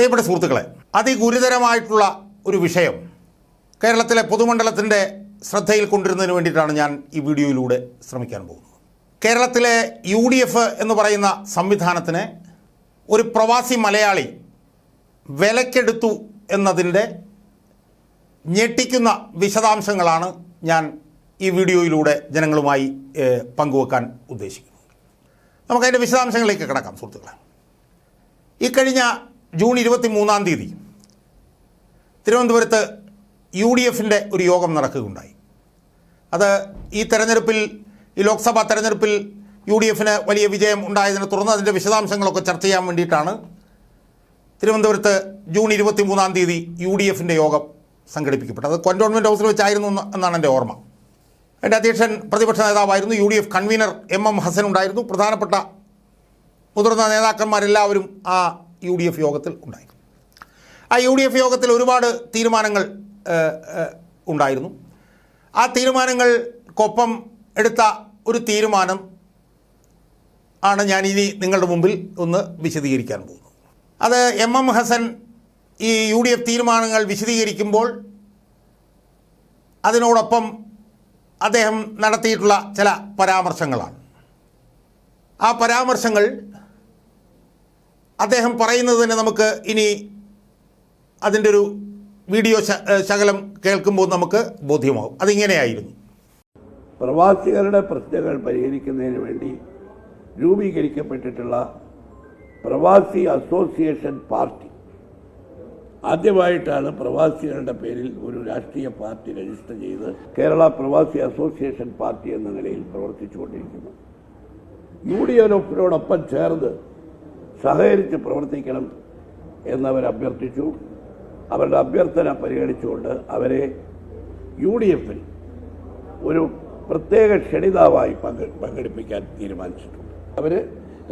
പ്രിയപ്പെട്ട സുഹൃത്തുക്കളെ അതിഗുരുതരമായിട്ടുള്ള ഒരു വിഷയം കേരളത്തിലെ പൊതുമണ്ഡലത്തിന്റെ ശ്രദ്ധയിൽ കൊണ്ടുവരുന്നതിന് വേണ്ടിയിട്ടാണ് ഞാൻ ഈ വീഡിയോയിലൂടെ ശ്രമിക്കാൻ പോകുന്നത്. കേരളത്തിലെ യു ഡി എഫ് എന്ന് പറയുന്ന സംവിധാനത്തിന് ഒരു പ്രവാസി മലയാളി വിലക്കെടുത്തു എന്നതിന്റെ ഞെട്ടിക്കുന്ന വിശദാംശങ്ങളാണ് ഞാൻ ഈ വീഡിയോയിലൂടെ ജനങ്ങളുമായി പങ്കുവെക്കാൻ ഉദ്ദേശിക്കുന്നത്. നമുക്കതിന്റെ വിശദാംശങ്ങളിലേക്ക് കിടക്കാം സുഹൃത്തുക്കളെ. ഇക്കഴിഞ്ഞ ജൂൺ ഇരുപത്തി മൂന്നാം തീയതി തിരുവനന്തപുരത്ത് യു ഡി എഫിന്റെ ഒരു യോഗം നടക്കുകയുണ്ടായി. അത് ഈ തെരഞ്ഞെടുപ്പിൽ ഈ ലോക്സഭാ തെരഞ്ഞെടുപ്പിൽ യു ഡി എഫിന് വലിയ വിജയം ഉണ്ടായതിനെ തുടർന്ന് അതിന്റെ വിശദാംശങ്ങളൊക്കെ ചർച്ച ചെയ്യാൻ വേണ്ടിയിട്ടാണ് തിരുവനന്തപുരത്ത് ജൂൺ ഇരുപത്തി മൂന്നാം തീയതി യു ഡി എഫിന്റെ യോഗം സംഘടിപ്പിക്കപ്പെട്ടത്. അത് കന്റോൺമെന്റ് ഹൗസിൽ വെച്ചായിരുന്നു എന്നാണ് എന്റെ ഓർമ്മ. എന്റെ അധ്യക്ഷൻ പ്രതിപക്ഷ നേതാവായിരുന്നു U D F convener M M Hasan ഉണ്ടായിരുന്നു. പ്രധാനപ്പെട്ട മുതിർന്ന നേതാക്കന്മാരെല്ലാവരും ആ യു ഡി എഫ് യോഗത്തിൽ ഉണ്ടായി ആ യു ഡി എഫ് യോഗത്തിൽ ഒരുപാട് തീരുമാനങ്ങൾ ഉണ്ടായിരുന്നു. ആ തീരുമാനങ്ങൾക്കൊപ്പം എടുത്ത ഒരു തീരുമാനം ആണ് ഞാൻ ഇനി നിങ്ങളുടെ മുമ്പിൽ ഒന്ന് വിശദീകരിക്കാൻ പോകുന്നത്. അത് എം എം ഹസൻ ഈ യു ഡി എഫ് തീരുമാനങ്ങൾ വിശദീകരിക്കുമ്പോൾ അതിനോടൊപ്പം അദ്ദേഹം നടത്തിയിട്ടുള്ള ചില പരാമർശങ്ങളാണ്. ആ പരാമർശങ്ങൾ അദ്ദേഹം പറയുന്നത് തന്നെ നമുക്ക് ഇനി അതിന്റെ ഒരു വീഡിയോ ശകലം കേൾക്കുമ്പോൾ നമുക്ക് ബോധ്യമാകും. അതിങ്ങനെയായിരുന്നു. പ്രവാസികളുടെ പ്രശ്നങ്ങൾ പരിഹരിക്കുന്നതിന് വേണ്ടി രൂപീകരിക്കപ്പെട്ടിട്ടുള്ള പ്രവാസി അസോസിയേഷൻ പാർട്ടി. ആദ്യമായിട്ടാണ് പ്രവാസികളുടെ പേരിൽ ഒരു രാഷ്ട്രീയ പാർട്ടി രജിസ്റ്റർ ചെയ്ത് കേരള പ്രവാസി അസോസിയേഷൻ പാർട്ടി എന്ന നിലയിൽ പ്രവർത്തിച്ചുകൊണ്ടിരിക്കുന്നത്. യു ഡി എഫിനോടൊപ്പം ചേർന്ന് സഹകരിച്ച് പ്രവർത്തിക്കണം എന്നവർ അഭ്യർത്ഥിച്ചു. അവരുടെ അഭ്യർത്ഥന പരിഗണിച്ചുകൊണ്ട് അവരെ യു ഡി എഫിൽ ഒരു പ്രത്യേക ക്ഷണിതാവായി പങ്കെ പങ്കെടുപ്പിക്കാൻ തീരുമാനിച്ചിട്ടുണ്ട്. അവർ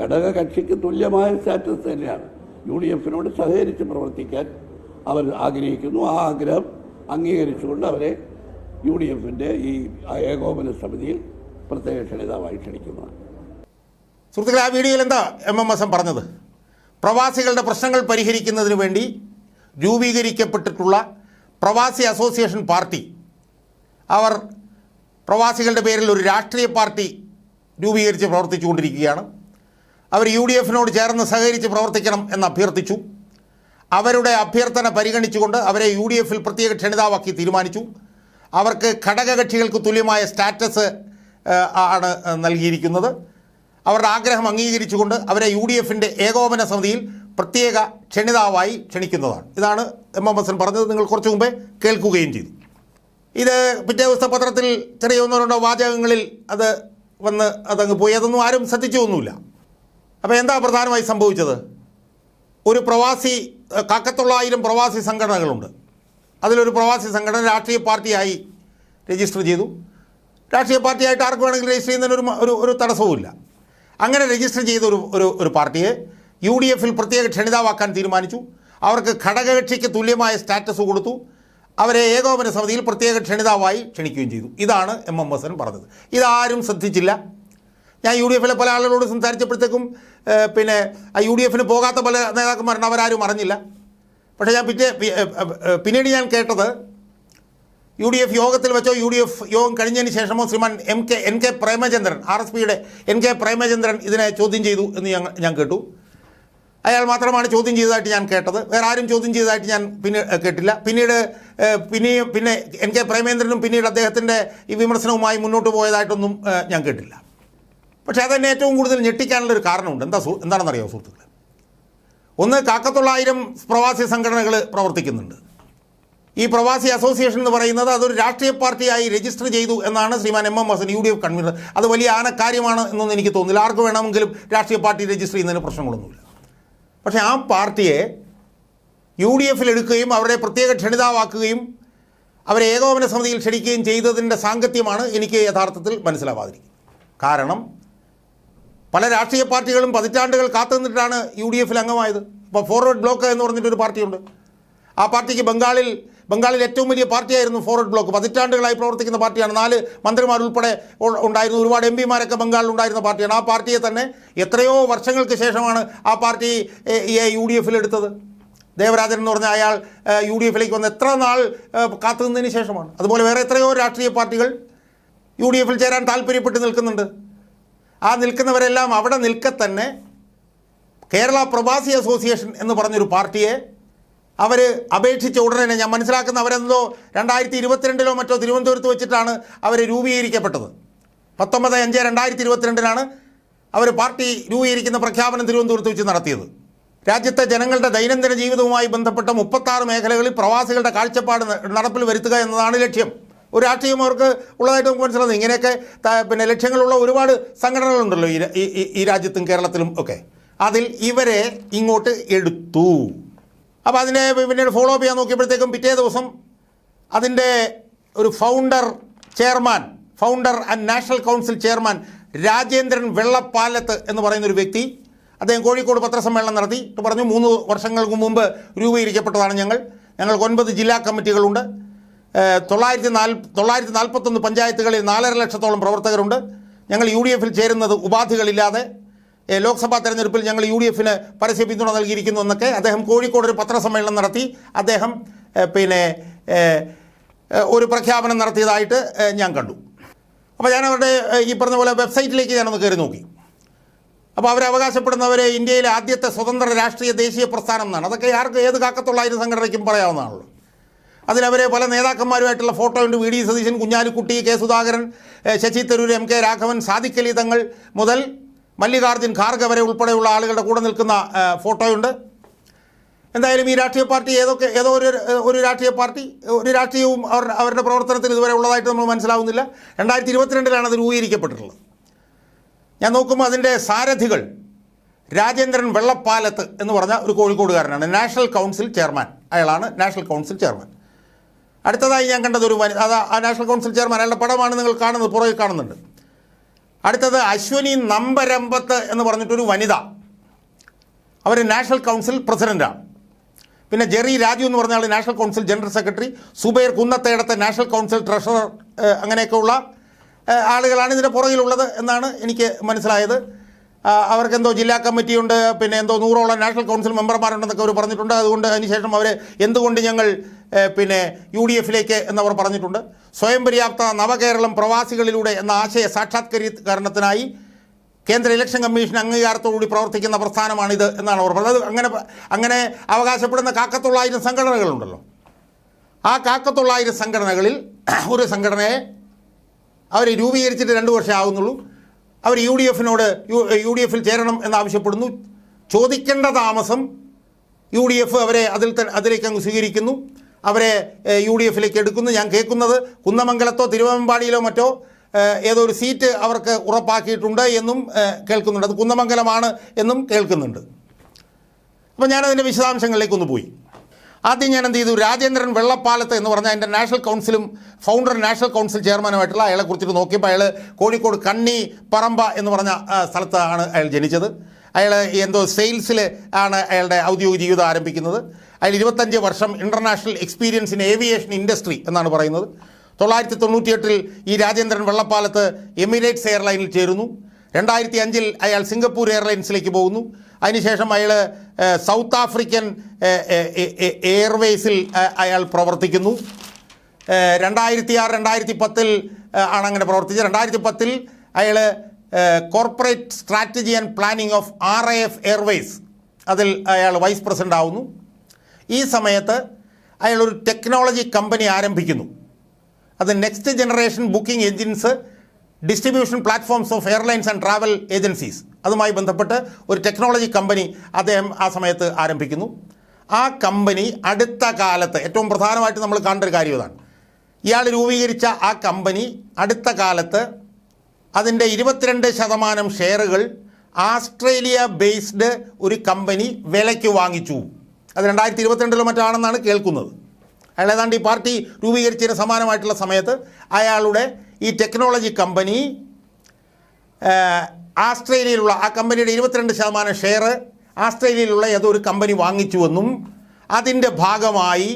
ഘടക കക്ഷിക്ക് തുല്യമായ സ്റ്റാറ്റസ് തന്നെയാണ്. യു ഡി എഫിനോട് സഹകരിച്ച് പ്രവർത്തിക്കാൻ അവർ ആഗ്രഹിക്കുന്നു. ആ ആഗ്രഹം അംഗീകരിച്ചുകൊണ്ട് അവരെ യു ഡി എഫിന്റെ ഈ ഏകോപന സമിതിയിൽ പ്രത്യേക ക്ഷണിതാവായി ക്ഷണിക്കുന്നതാണ്. സുഹൃത്തുക്കളെ ആ വീഡിയോയിൽ എന്താ എം എം എസ് എം പറഞ്ഞത്? പ്രവാസികളുടെ പ്രശ്നങ്ങൾ പരിഹരിക്കുന്നതിന് വേണ്ടി രൂപീകരിക്കപ്പെട്ടിട്ടുള്ള പ്രവാസി അസോസിയേഷൻ പാർട്ടി അവർ പ്രവാസികളുടെ പേരിൽ ഒരു രാഷ്ട്രീയ പാർട്ടി രൂപീകരിച്ച് പ്രവർത്തിച്ചുകൊണ്ടിരിക്കുകയാണ്. അവർ യു ഡി എഫിനോട് ചേർന്ന് സഹകരിച്ച് പ്രവർത്തിക്കണം എന്ന് അഭ്യർത്ഥിച്ചു. അവരുടെ അഭ്യർത്ഥന പരിഗണിച്ചുകൊണ്ട് അവരെ യു ഡി എഫിൽ പ്രത്യേക ക്ഷണിതാവാക്കി തീരുമാനിച്ചു. അവർക്ക് ഘടകകക്ഷികൾക്ക് തുല്യമായ സ്റ്റാറ്റസ് ആണ് നൽകിയിരിക്കുന്നത്. അവരുടെ ആഗ്രഹം അംഗീകരിച്ചുകൊണ്ട് അവരെ യു ഡി എഫിന്റെ ഏകോപന സമിതിയിൽ പ്രത്യേക ക്ഷണിതാവായി ക്ഷണിക്കുന്നതാണ്. ഇതാണ് എം എം ഹസൻ പറഞ്ഞത്. നിങ്ങൾ കുറച്ച് മുമ്പേ കേൾക്കുകയും ചെയ്തു. ഇത് പിറ്റേ ദിവസത്തെ പത്രത്തിൽ ചെറിയ ഒന്നോ രണ്ടോ വാചകങ്ങളിൽ അത് വന്ന് അതങ്ങ് പോയി. അതൊന്നും ആരും ശ്രദ്ധിച്ചൊന്നുമില്ല. അപ്പോൾ എന്താ പ്രധാനമായി സംഭവിച്ചത്? ഒരു പ്രവാസി കാക്കത്തുള്ളായിരം പ്രവാസി സംഘടനകളുണ്ട്. അതിലൊരു പ്രവാസി സംഘടന രാഷ്ട്രീയ പാർട്ടിയായി രജിസ്റ്റർ ചെയ്തു. രാഷ്ട്രീയ പാർട്ടിയായിട്ട് ആർക്ക് വേണമെങ്കിലും രജിസ്റ്റർ ചെയ്യുന്നതിന് ഒരു ഒരു തടസ്സവുമില്ല. അങ്ങനെ രജിസ്റ്റർ ചെയ്ത ഒരു ഒരു ഒരു പാർട്ടിയെ യു ഡി എഫിൽ പ്രത്യേക ക്ഷണിതാവാക്കാൻ തീരുമാനിച്ചു. അവർക്ക് ഘടകകക്ഷിക്ക് തുല്യമായ സ്റ്റാറ്റസ് കൊടുത്തു. അവരെ ഏകോപന സമിതിയിൽ പ്രത്യേക ക്ഷണിതാവായി ക്ഷണിക്കുകയും ചെയ്തു. ഇതാണ് എം എം ഹസൻ പറഞ്ഞത്. ഇതാരും ശ്രദ്ധിച്ചില്ല. ഞാൻ യു ഡി എഫിലെ പല ആളുകളോട് സംസാരിച്ചപ്പോഴത്തേക്കും പിന്നെ ആ യു ഡി എഫിന് പോകാത്ത പല നേതാക്കന്മാരുണ്ട്. അവരാരും അറിഞ്ഞില്ല. പക്ഷേ ഞാൻ പിറ്റേ പിന്നീട് ഞാൻ കേട്ടത് യു ഡി എഫ് യോഗത്തിൽ വെച്ചോ യു ഡി എഫ് യോഗം കഴിഞ്ഞതിന് ശേഷമോ Shriman M K N K Premachandran R S പിയുടെ എൻ കെ പ്രേമചന്ദ്രൻ ഇതിനെ ചോദ്യം ചെയ്തു എന്ന് ഞാൻ ഞാൻ കേട്ടു. അയാൾ മാത്രമാണ് ചോദ്യം ചെയ്തതായിട്ട് ഞാൻ കേട്ടത്. വേറെ ആരും ചോദ്യം ചെയ്തതായിട്ട് ഞാൻ പിന്നെ കേട്ടില്ല. പിന്നീട് പിന്നെ പിന്നെ എൻ കെ പ്രേമേന്ദ്രനും പിന്നീട് അദ്ദേഹത്തിന്റെ ഈ വിമർശനവുമായി മുന്നോട്ട് പോയതായിട്ടൊന്നും ഞാൻ കേട്ടില്ല. പക്ഷേ അതെന്നെ ഏറ്റവും കൂടുതൽ ഞെട്ടിക്കാനുള്ളൊരു കാരണമുണ്ട്. എന്താ എന്താണെന്ന് എന്താണെന്നറിയാമോ സുഹൃത്തുക്കളെ? ഒന്ന് കാക്കത്തൊള്ളായിരം പ്രവാസി സംഘടനകൾ പ്രവർത്തിക്കുന്നുണ്ട്. ഈ പ്രവാസി അസോസിയേഷൻ എന്ന് പറയുന്നത് അതൊരു രാഷ്ട്രീയ പാർട്ടിയായി രജിസ്റ്റർ ചെയ്തു എന്നാണ് Shriman M M Hasan U D F convener. അത് വലിയ ആനക്കാര്യമാണ് എന്നൊന്നും എനിക്ക് തോന്നുന്നില്ല. ആർക്ക് വേണമെങ്കിലും രാഷ്ട്രീയ പാർട്ടി രജിസ്റ്റർ ചെയ്യുന്നതിന് പ്രശ്നങ്ങളൊന്നുമില്ല. പക്ഷേ ആ പാർട്ടിയെ യു ഡി എഫിൽ എടുക്കുകയും അവരെ പ്രത്യേക ക്ഷണിതാവാക്കുകയും അവരെ ഏകോപന സമിതിയിൽ ക്ഷണിക്കുകയും ചെയ്തതിന്റെ സാങ്കത്യമാണ് എനിക്ക് യഥാർത്ഥത്തിൽ മനസ്സിലാവാതിരിക്കുന്നത്. കാരണം പല രാഷ്ട്രീയ പാർട്ടികളും പതിറ്റാണ്ടുകൾ കാത്തുനിന്നിട്ടാണ് യു ഡി എഫിൽ അംഗമായത്. ഇപ്പോൾ ഫോർവേഡ് ബ്ലോക്ക് എന്ന് പറഞ്ഞിട്ടൊരു പാർട്ടിയുണ്ട്. ആ പാർട്ടിക്ക് ബംഗാളിൽ ബംഗാളിൽ ഏറ്റവും വലിയ പാർട്ടിയായിരുന്നു ഫോർവേഡ് ബ്ലോക്ക്. പതിറ്റാണ്ടുകളായി പ്രവർത്തിക്കുന്ന പാർട്ടിയാണ്. നാല് ഉ- ഉണ്ടായിരുന്നു. ഒരുപാട് എം പിമാരൊക്കെ ബംഗാളിൽ ഉണ്ടായിരുന്ന പാർട്ടിയാണ്. ആ പാർട്ടിയെ തന്നെ എത്രയോ വർഷങ്ങൾക്ക് ശേഷമാണ് ആ പാർട്ടി യു ഡി എഫിൽ എടുത്തത്. ദേവരാജൻ എന്ന് പറഞ്ഞ അയാൾ യു ഡി എഫിലേക്ക് വന്ന് എത്ര നാൾ കാത്തുനിന്നതിന് ശേഷമാണ്. അതുപോലെ വേറെ എത്രയോ രാഷ്ട്രീയ പാർട്ടികൾ യു ഡി എഫിൽ ചേരാൻ താല്പര്യപ്പെട്ട് നിൽക്കുന്നുണ്ട്. ആ നിൽക്കുന്നവരെല്ലാം അവിടെ നിൽക്കെ തന്നെ കേരള പ്രവാസി അസോസിയേഷൻ എന്ന് പറഞ്ഞൊരു പാർട്ടിയെ അവർ അപേക്ഷിച്ച ഉടനെ തന്നെ ഞാൻ മനസ്സിലാക്കുന്ന അവരെന്തോ രണ്ടായിരത്തി ഇരുപത്തിരണ്ടിലോ മറ്റോ തിരുവനന്തപുരത്ത് വെച്ചിട്ടാണ് അവർ രൂപീകരിക്കപ്പെട്ടത്. പത്തൊമ്പത് അഞ്ച് രണ്ടായിരത്തി ഇരുപത്തിരണ്ടിലാണ് അവർ പാർട്ടി രൂപീകരിക്കുന്ന പ്രഖ്യാപനം തിരുവനന്തപുരത്ത് വെച്ച് നടത്തിയത്. രാജ്യത്തെ ജനങ്ങളുടെ ദൈനംദിന ജീവിതവുമായി ബന്ധപ്പെട്ട മുപ്പത്താറ് മേഖലകളിൽ പ്രവാസികളുടെ കാഴ്ചപ്പാട് നടപ്പിൽ വരുത്തുക എന്നതാണ് ലക്ഷ്യം. ഒരു രാഷ്ട്രീയം അവർക്ക് ഉള്ളതായിട്ട് നമുക്ക് മനസ്സിലാകുന്നത്. ഇങ്ങനെയൊക്കെ പിന്നെ ലക്ഷ്യങ്ങളുള്ള ഒരുപാട് സംഘടനകളുണ്ടല്ലോ ഈ- ഈ രാജ്യത്തും കേരളത്തിലും ഒക്കെ. അതിൽ ഇവരെ ഇങ്ങോട്ട് എടുത്തു. അപ്പോൾ അതിനെ പിന്നീട് ഫോളോ അപ്പ് ചെയ്യാൻ നോക്കിയപ്പോഴത്തേക്കും പിറ്റേ ദിവസം അതിന്റെ ഒരു founder chairman founder and national council chairman Rajendran Vellappalath എന്ന് പറയുന്ന ഒരു വ്യക്തി അദ്ദേഹം കോഴിക്കോട് പത്രസമ്മേളനം നടത്തി. പറഞ്ഞു മൂന്ന് വർഷങ്ങൾക്ക് മുമ്പ് രൂപീകരിക്കപ്പെട്ടതാണ് ഞങ്ങൾ. ഞങ്ങൾക്ക് ഒൻപത് ജില്ലാ കമ്മിറ്റികളുണ്ട്. തൊള്ളായിരത്തി നാൽ തൊള്ളായിരത്തി നാൽപ്പത്തൊന്ന് പഞ്ചായത്തുകളിൽ നാലര ലക്ഷത്തോളം പ്രവർത്തകരുണ്ട്. ഞങ്ങൾ യു ഡി എഫിൽ ചേരുന്നത് ഉപാധികളില്ലാതെ ലോക്സഭാ തെരഞ്ഞെടുപ്പിൽ ഞങ്ങൾ യു ഡി എഫിന് പരസ്യ പിന്തുണ നൽകിയിരിക്കുന്നു എന്നൊക്കെ അദ്ദേഹം കോഴിക്കോട് ഒരു പത്രസമ്മേളനം നടത്തി. അദ്ദേഹം പിന്നെ ഒരു പ്രഖ്യാപനം നടത്തിയതായിട്ട് ഞാൻ കണ്ടു. അപ്പോൾ ഞാൻ അവരുടെ ഈ പറഞ്ഞ പോലെ വെബ്സൈറ്റിലേക്ക് ഞാനൊന്ന് കയറി നോക്കി. അപ്പോൾ അവർ അവകാശപ്പെടുന്നവരെ ഇന്ത്യയിലെ ആദ്യത്തെ സ്വതന്ത്ര രാഷ്ട്രീയ ദേശീയ പ്രസ്ഥാനം എന്നാണ്. അതൊക്കെ ആർക്ക് ഏത് കാക്കത്തുള്ളായിരം സംഘടനയ്ക്കും പറയാവുന്നതാണല്ലോ. അതിലവരെ പല നേതാക്കന്മാരുമായിട്ടുള്ള ഫോട്ടോ ഉണ്ട്. V D Satheesan Kunhalikutty K Sudhakaran Shashi Tharoor M K Raghavan Sadiqali Thangal മുതൽ മല്ലികാർജുൻ ഖാർഗെ വരെ ഉൾപ്പെടെയുള്ള ആളുകളുടെ കൂടെ നിൽക്കുന്ന ഫോട്ടോയുണ്ട്. എന്തായാലും ഈ രാഷ്ട്രീയ പാർട്ടി ഏതൊക്കെ ഏതോ ഒരു ഒരു രാഷ്ട്രീയ പാർട്ടി ഒരു രാഷ്ട്രീയവും അവർ അവരുടെ പ്രവർത്തനത്തിൽ ഇതുവരെ ഉള്ളതായിട്ട് നമ്മൾ മനസ്സിലാവുന്നില്ല. രണ്ടായിരത്തി ഇരുപത്തിരണ്ടിലാണ് അത് രൂപീകരിക്കപ്പെട്ടിട്ടുള്ളത് ഞാൻ നോക്കുമ്പോൾ അതിന്റെ സാരഥികൾ രാജേന്ദ്രൻ വെള്ളപ്പാലത്ത് എന്ന് പറഞ്ഞ ഒരു കോഴിക്കോടുകാരനാണ്. National council chairman. അയാളാണ് നാഷണൽ കൗൺസിൽ ചെയർമാൻ. അടുത്തതായി ഞാൻ കണ്ടത് ഒരു വനി അത് ആ നാഷണൽ കൗൺസിൽ ചെയർമാൻ. അയാളുടെ പടമാണ് നിങ്ങൾ കാണുന്നത് പുറകിൽ കാണുന്നുണ്ട്. അടുത്തത് അശ്വനി നമ്പരമ്പത്ത് എന്ന് പറഞ്ഞിട്ടൊരു വനിത. അവർ നാഷണൽ കൗൺസിൽ പ്രസിഡന്റാണ് പിന്നെ ജെറി രാജു എന്ന് പറഞ്ഞ national council general secretary Subair കുന്നത്തേടത്തെ national council treasurer അങ്ങനെയൊക്കെയുള്ള ആളുകളാണ് ഇതിന്റെ പുറകിലുള്ളത് എന്നാണ് എനിക്ക് മനസ്സിലായത്. അവർക്കെന്തോ ജില്ലാ കമ്മിറ്റിയുണ്ട് പിന്നെ എന്തോ നൂറോളം നാഷണൽ കൗൺസിൽ മെമ്പർമാരുണ്ടെന്നൊക്കെ അവർ പറഞ്ഞിട്ടുണ്ട്. അതുകൊണ്ട് അതിനുശേഷം അവർ എന്തുകൊണ്ട് ഞങ്ങൾ പിന്നെ യു ഡി എഫിലേക്ക് എന്നവർ പറഞ്ഞിട്ടുണ്ട്. സ്വയം പര്യാപ്ത നവകേരളം പ്രവാസികളിലൂടെ എന്ന ആശയ സാക്ഷാത്കരീകരണത്തിനായി കേന്ദ്ര ഇലക്ഷൻ കമ്മീഷൻ അംഗീകാരത്തോടുകൂടി പ്രവർത്തിക്കുന്ന പ്രസ്ഥാനമാണിത് എന്നാണ് അവർ പറഞ്ഞത്. അങ്ങനെ അങ്ങനെ അവകാശപ്പെടുന്ന കാക്കത്തൊള്ളായിരം സംഘടനകളുണ്ടല്ലോ. ആ കാക്കത്തൊള്ളായിരം സംഘടനകളിൽ ഒരു സംഘടനയെ അവർ രൂപീകരിച്ചിട്ട് രണ്ട് വർഷം ആകുന്നുള്ളൂ അവർ യു ഡി എഫിനോട് യു ഡി എഫിൽ ചേരണം എന്നാവശ്യപ്പെടുന്നു. ചോദിക്കേണ്ട താമസം യു ഡി എഫ് അവരെ അതിൽ അതിലേക്ക് അങ്ങ് സ്വീകരിക്കുന്നു. അവരെ യു ഡി എഫിലേക്ക് എടുക്കുന്നു. ഞാൻ കേൾക്കുന്നത് കുന്നമംഗലത്തോ തിരുവമ്പാടിയിലോ മറ്റോ ഏതോ ഒരു സീറ്റ് അവർക്ക് ഉറപ്പാക്കിയിട്ടുണ്ട് എന്നും കേൾക്കുന്നുണ്ട്. അത് കുന്നമംഗലമാണ് എന്നും കേൾക്കുന്നുണ്ട്. അപ്പോൾ ഞാനതിന്റെ വിശദാംശങ്ങളിലേക്കൊന്ന് പോയി. ആദ്യം ഞാൻ എന്ത് ചെയ്തു? രാജേന്ദ്രൻ വെള്ളപ്പാലത്ത് എന്ന് പറഞ്ഞാൽ എന്റെ നാഷണൽ കൗൺസിലും ഫൗണ്ടർ നാഷണൽ കൗൺസിൽ ചെയർമാനുമായിട്ടുള്ള അയാളെ കുറിച്ചിട്ട് നോക്കിയപ്പോൾ അയാൾ കോഴിക്കോട് കണ്ണി പറമ്പ എന്ന് പറഞ്ഞ സ്ഥലത്താണ് അയാൾ ജനിച്ചത്. അയാൾ എന്തോ സെയിൽസിൽ ആണ് അയാളുടെ ഔദ്യോഗിക ജീവിതം ആരംഭിക്കുന്നത്. അയാൾ ഇരുപത്തഞ്ച് വർഷം international experience in aviation industry എന്നാണ് പറയുന്നത്. തൊള്ളായിരത്തി തൊണ്ണൂറ്റിയെട്ടിൽ ഈ രാജേന്ദ്രൻ വെള്ളപ്പാലത്ത് എമിറേറ്റ്സ് എയർലൈനിൽ ചേരുന്നു. രണ്ടായിരത്തി അഞ്ചിൽ അയാൾ സിംഗപ്പൂർ എയർലൈൻസിലേക്ക് പോകുന്നു. അതിനുശേഷം അയാൾ സൗത്ത് ആഫ്രിക്കൻ എയർവേസിൽ അയാൾ പ്രവർത്തിക്കുന്നു. രണ്ടായിരത്തി ആറ് രണ്ടായിരത്തി പത്തിൽ ആണ് അങ്ങനെ പ്രവർത്തിച്ചത്. രണ്ടായിരത്തി പത്തിൽ അയാൾ corporate strategy and planning of R F airways അതിൽ അയാൾ വൈസ് പ്രസിഡന്റ് ആവുന്നു. ഈ സമയത്ത് അയാൾ ഒരു ടെക്നോളജി കമ്പനി ആരംഭിക്കുന്നു. അത് next generation booking engines distribution platforms of airlines and travel agencies അതുമായി ബന്ധപ്പെട്ട് ഒരു ടെക്നോളജി കമ്പനി അദ്ദേഹം ആ സമയത്ത് ആരംഭിക്കുന്നു. ആ കമ്പനി അടുത്ത കാലത്ത് ഏറ്റവും പ്രധാനമായിട്ട് നമ്മൾ കാണേണ്ട ഒരു കാര്യം ഇതാണ്. ഇയാൾ രൂപീകരിച്ച ആ കമ്പനി അടുത്ത കാലത്ത് അതിന്റെ ഇരുപത്തിരണ്ട് ശതമാനം ഷെയറുകൾ ആസ്ട്രേലിയ ബേസ്ഡ് ഒരു കമ്പനി വിലയ്ക്ക് വാങ്ങിച്ചു. അത് രണ്ടായിരത്തി ഇരുപത്തിരണ്ടിലോ മറ്റാണെന്നാണ് കേൾക്കുന്നത്. അയാൾ ഏതാണ്ട് ഈ പാർട്ടി രൂപീകരിച്ചതിന് സമാനമായിട്ടുള്ള സമയത്ത് അയാളുടെ ഈ ടെക്നോളജി കമ്പനി ആസ്ട്രേലിയയിലുള്ള ആ കമ്പനിയുടെ ഇരുപത്തിരണ്ട് ശതമാനം ഷെയർ ആസ്ട്രേലിയയിലുള്ള ഏതോ ഒരു കമ്പനി വാങ്ങിച്ചുവെന്നും അതിന്റെ ഭാഗമായി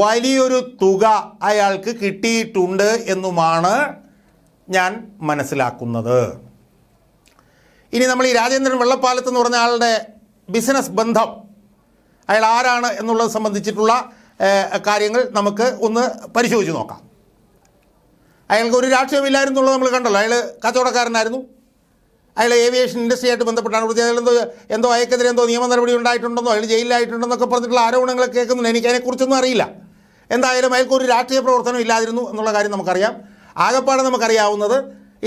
വലിയൊരു തുക അയാൾക്ക് കിട്ടിയിട്ടുണ്ട് എന്നുമാണ് ഞാൻ മനസ്സിലാക്കുന്നത്. ഇനി നമ്മൾ ഈ രാജേന്ദ്രൻ വെള്ളപ്പാലത്ത് എന്ന് പറഞ്ഞ ആളുടെ ബിസിനസ് ബന്ധം അയാൾ ആരാണ് എന്നുള്ളത് സംബന്ധിച്ചിട്ടുള്ള കാര്യങ്ങൾ നമുക്ക് ഒന്ന് പരിശോധിച്ച് നോക്കാം. അയാൾക്ക് ഒരു രാഷ്ട്രീയമില്ലായിരുന്നുള്ളത് നമ്മൾ കണ്ടല്ലോ. അയാൾ കച്ചവടക്കാരനായിരുന്നു. അയാൾ ഏവിയേഷൻ ഇൻഡസ്ട്രിയായിട്ട് ബന്ധപ്പെട്ടാണ്. പ്രതി അയാൾ എന്തോ എന്തോ അയക്കെതിരെ എന്തോ നിയമ നടപടി ഉണ്ടായിട്ടുണ്ടെന്നോ അയാൾ ജയിലിലായിട്ടുണ്ടെന്നൊക്കെ പറഞ്ഞിട്ടുള്ള ആരോപണങ്ങൾ കേൾക്കുന്നുണ്ട്. എനിക്ക് അതിനെക്കുറിച്ചൊന്നും അറിയില്ല. എന്തായാലും അയാൾക്ക് ഒരു രാഷ്ട്രീയ പ്രവർത്തനം ഇല്ലാതിരുന്നു എന്നുള്ള കാര്യം നമുക്കറിയാം. ആകപ്പാടെ നമുക്കറിയാവുന്നത്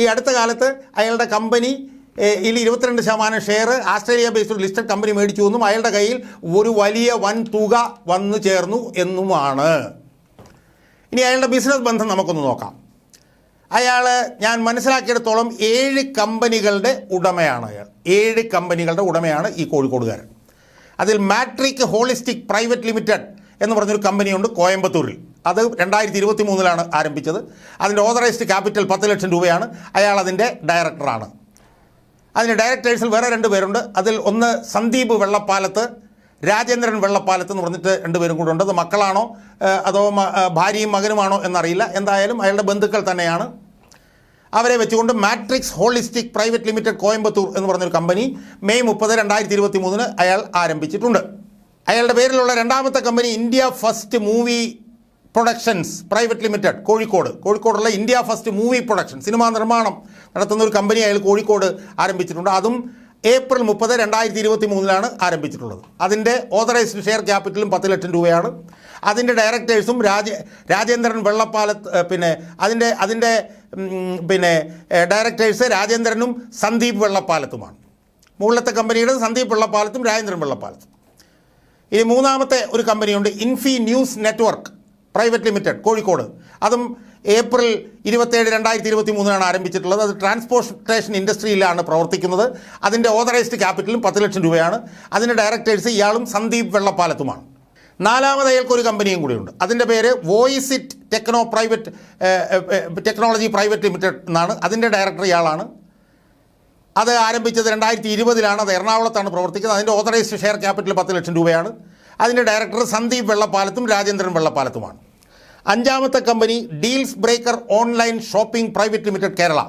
ഈ അടുത്ത കാലത്ത് അയാളുടെ കമ്പനി ഇതിൽ ഇരുപത്തിരണ്ട് ശതമാനം share Australia based listed company മേടിച്ചു എന്നും അയാളുടെ കയ്യിൽ ഒരു വലിയ വൻ തുക വന്നു ചേർന്നു എന്നുമാണ്. ഇനി അയാളുടെ ബിസിനസ് ബന്ധം നമുക്കൊന്ന് നോക്കാം. അയാൾ ഞാൻ മനസ്സിലാക്കിയിടത്തോളം ഏഴ് കമ്പനികളുടെ ഉടമയാണ് അയാൾ. ഏഴ് കമ്പനികളുടെ ഉടമയാണ് ഈ കോഴിക്കോടുകാരൻ. അതിൽ മാട്രിക് ഹോളിസ്റ്റിക് പ്രൈവറ്റ് ലിമിറ്റഡ് എന്ന് പറഞ്ഞൊരു കമ്പനിയുണ്ട് കോയമ്പത്തൂരിൽ. അത് രണ്ടായിരത്തി ഇരുപത്തി മൂന്നിലാണ് ആരംഭിച്ചത്. അതിന്റെ ഓതറൈസ്ഡ് ക്യാപിറ്റൽ പത്ത് ലക്ഷം രൂപയാണ്. അയാൾ അതിന്റെ ഡയറക്ടറാണ്. അതിന്റെ ഡയറക്ടേഴ്സിൽ വേറെ രണ്ട് പേരുണ്ട്. അതിൽ ഒന്ന് സന്ദീപ് വെള്ളപ്പാലത്ത് രാജേന്ദ്രൻ വെള്ളപ്പാലത്ത് എന്ന് പറഞ്ഞിട്ട് രണ്ടുപേരും കൂടെ ഉണ്ട്. അത് മക്കളാണോ അതോ ഭാര്യയും മകനുമാണോ എന്നറിയില്ല. എന്തായാലും അയാളുടെ ബന്ധുക്കൾ തന്നെയാണ്. അവരെ വെച്ചുകൊണ്ട് Matrix holistic private limited Coimbatore എന്ന് പറഞ്ഞൊരു കമ്പനി മെയ് മുപ്പത് രണ്ടായിരത്തി ഇരുപത്തി മൂന്നിന് അയാൾ ആരംഭിച്ചിട്ടുണ്ട്. അയാളുടെ പേരിലുള്ള രണ്ടാമത്തെ company India first movie productions private limited Kozhikode. കോഴിക്കോടുള്ള India first movie production cinema നിർമ്മാണം നടത്തുന്ന ഒരു കമ്പനി അയാൾ കോഴിക്കോട് ആരംഭിച്ചിട്ടുണ്ട്. അതും ഏപ്രിൽ മുപ്പത് രണ്ടായിരത്തി ഇരുപത്തി മൂന്നിലാണ് ആരംഭിച്ചിട്ടുള്ളത്. അതിന്റെ ഓതറൈസ്ഡ് ഷെയർ ക്യാപിറ്റലും പത്ത് ലക്ഷം രൂപയാണ്. അതിന്റെ ഡയറക്ടേഴ്സും രാജ രാജേന്ദ്രൻ വെള്ളപ്പാലത്ത് പിന്നെ അതിന്റെ അതിന്റെ പിന്നെ ഡയറക്ടേഴ്സ് രാജേന്ദ്രനും സന്ദീപ് വെള്ളപ്പാലത്തുമാണ്. മുകളിലത്തെ കമ്പനിയുടെ സന്ദീപ് വെള്ളപ്പാലത്തും രാജേന്ദ്രൻ വെള്ളപ്പാലത്തും. ഇനി മൂന്നാമത്തെ ഒരു കമ്പനിയുണ്ട് Infi news network private limited Kozhikode. അതും ഏപ്രിൽ ഇരുപത്തേഴ് രണ്ടായിരത്തി ഇരുപത്തി മൂന്നിനാണ് ആരംഭിച്ചിട്ടുള്ളത്. അത് ട്രാൻസ്പോർട്ടേഷൻ ഇൻഡസ്ട്രിയിലാണ് പ്രവർത്തിക്കുന്നത്. അതിന്റെ ഓതറൈസ്ഡ് ക്യാപിറ്റലും പത്ത് ലക്ഷം രൂപയാണ്. അതിന്റെ ഡയറക്ടേഴ്സ് ഇയാളും സന്ദീപ് വെള്ളപ്പാലത്തുമാണ്. നാലാമത് അയാൾക്ക് ഒരു കമ്പനിയും കൂടിയുണ്ട്. അതിന്റെ പേര് voice it techno private technology private limited എന്നാണ്. അതിന്റെ ഡയറക്ടർ ഇയാളാണ്. അത് ആരംഭിച്ചത് രണ്ടായിരത്തി ഇരുപതിലാണ് അത് എറണാകുളത്താണ് പ്രവർത്തിക്കുന്നത്. അതിന്റെ ഓതറൈസ്ഡ് ഷെയർ ക്യാപിറ്റൽ പത്ത് ലക്ഷം രൂപയാണ്. അതിന്റെ ഡയറക്ടർ സന്ദീപ് വെള്ളപ്പാലത്തും രാജേന്ദ്രൻ വെള്ളപ്പാലത്തുമാണ്. അഞ്ചാമത്തെ company deals breaker online shopping private limited Kerala.